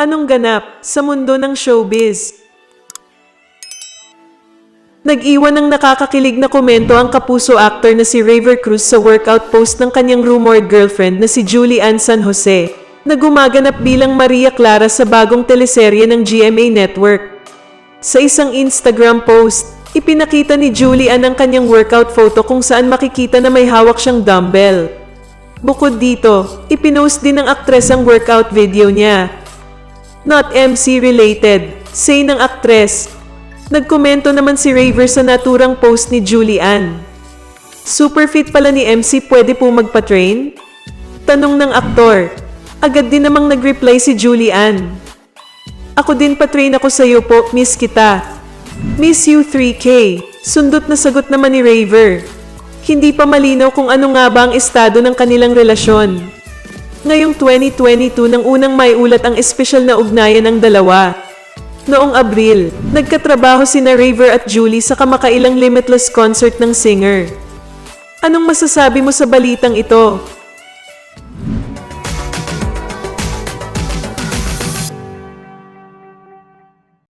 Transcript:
Anong ganap sa mundo ng showbiz? Nag-iwan ng nakakakilig na komento ang kapuso actor na si Raver Cruz sa workout post ng kanyang rumored girlfriend na si Julie Ann San Jose, na gumaganap bilang Maria Clara sa bagong teleserye ng GMA Network. Sa isang Instagram post, ipinakita ni Julie Ann ang kanyang workout photo kung saan makikita na may hawak siyang dumbbell. Bukod dito, ipinost din ng aktres ang workout video niya. Not MC related, say ng aktres. Nagkomento naman si Raver sa naturang post ni Julie Ann. Super fit pala ni MC pwede po magpa-train? Tanong ng aktor. Agad din namang nag-reply si Julie Ann. Ako din pa-train ako sa'yo po, miss kita. Miss you 3K. Sundot na sagot naman ni Raver. Hindi pa malinaw kung ano nga ba ang estado ng kanilang relasyon. Ngayong 2022 nang unang may ulat ang espesyal na ugnayan ng dalawa. Noong Abril, nagkatrabaho sina Raver at Julie sa kamakailang Limitless concert ng singer. Anong masasabi mo sa balitang ito?